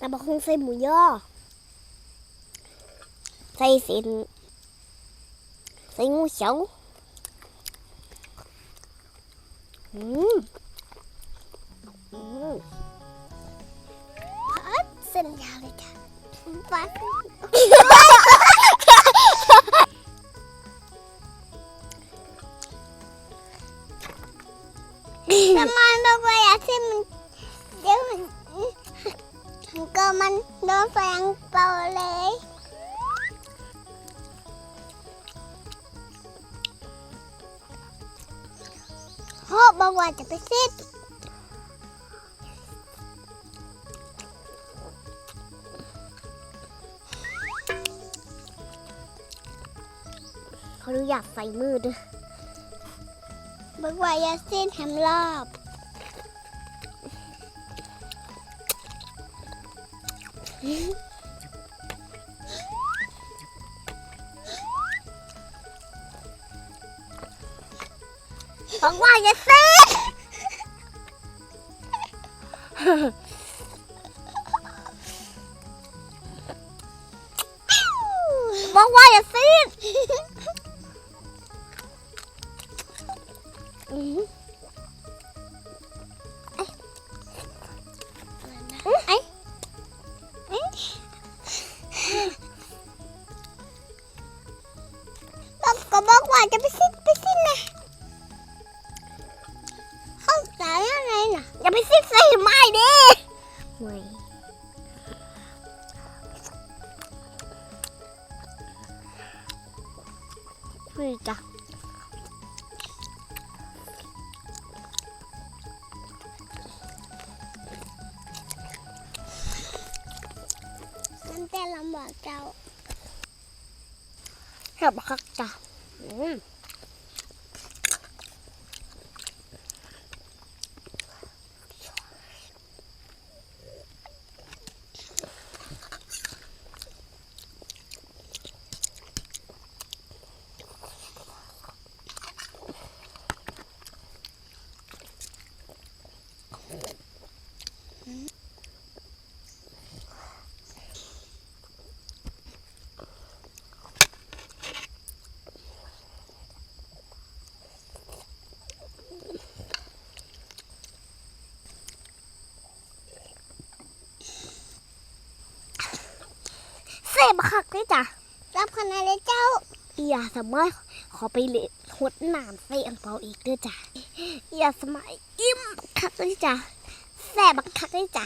แต่บะคงใส่หมูย่อ ใส่เส้นใส่งูเขียวอืมอืมพัดเส้นยาวเลยจ้ะปัดทำไมบอกว่าอยากให้มัน มันโดนแฟงเป่าเลยพอบอกว่าจะไปซิดเขาดูอยากใส่มือด้วยบอกว่าอย่าเส้นแฮมรอบ บอกว่าอย่าเส้นบอกว่าอย่าซีด ก็บอกว่าจะไปซิดไปซิดนะเข้าใจอะไรนะอย่าไปซิดใส่ไม้ดิไม่ไม่จ้ะมันแต่ลำบากเจ้าแค่บักจ้ะ อื มเสพคักเลยจ้ะรับคะแนนเลยเจ้าอย่าสมัยขอไปเละหดน้ำใส่อังเปาอีกด้วยจ้ะอย่าสมัยอิ่มคักเลยจ้ะแสบบักคักเลยจ้ะ